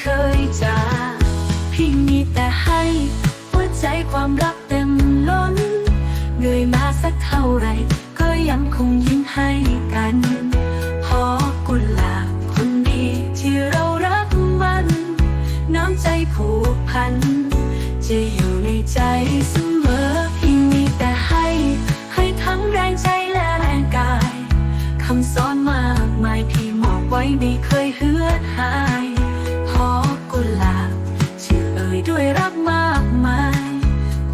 เคยจากพี่มีแต่ให้หัวใจความรักเต็มล้นเงยมาสักเท่าไร ก็ยังคงยิ้มให้กันพอกุหลาบคนดีที่เรารักมัน น้ำใจผูกพัน จะอยู่ในใจเสมอพี่มีแต่ให้ ให้ทั้งแรงใจและแรงกายคำสอนมากมายพี่หมอบไว้ไม่เคยเหือดหาย ด้วยรักมากมาย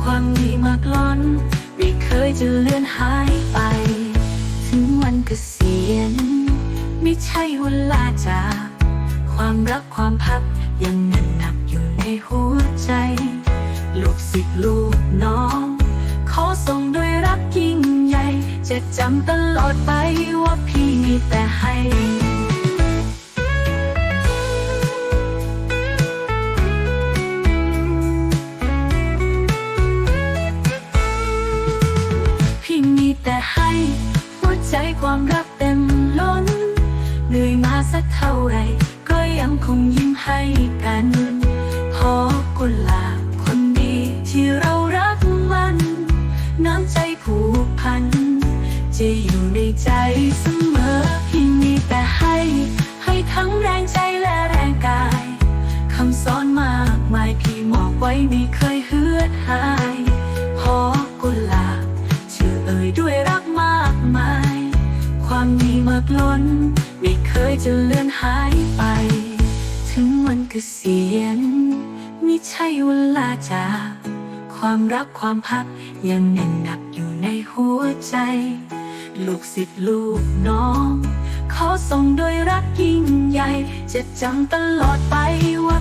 ความดีมากล้น ไม่เคยจะเลือนหายไป ถึงวันเกษียณไม่ใช่วันลาจากความรักความพักยังแน่นหนักอยู่ในหัวใจ ลูกศิษย์ลูกน้อง ขอส่งด้วยรักยิ่งใหญ่ จะจำตลอดไปว่าพี่ แต่ให้หัวใจความรักเต็มล้นเหนื่อยมาสักเท่าไร ก็ยังคงยิ้มให้กันพอกุหลาบคนดีที่เรารักมัน น้ำใจผูกพัน จะอยู่ในใจเสมอพี่มีแต่ให้ ให้ทั้งแรงใจและแรงกายคำสอนมากมายพี่มอบไว้ไม่เคยเหือดหายพอกุหลาบชื่ อเอ่ยด้วยรักมากมาย ความดีมากล้น ไม่เคยจะเลือนหายไป ถึงวันเกษียณไม่ใช่วันลาจากความรักความพักยังแน่นหนักอยู่ในหัวใจ ลูกศิษย์ลูกน้องขอส่งด้วยรักยิ่งใหญ่ จะจำตลอดไปว่า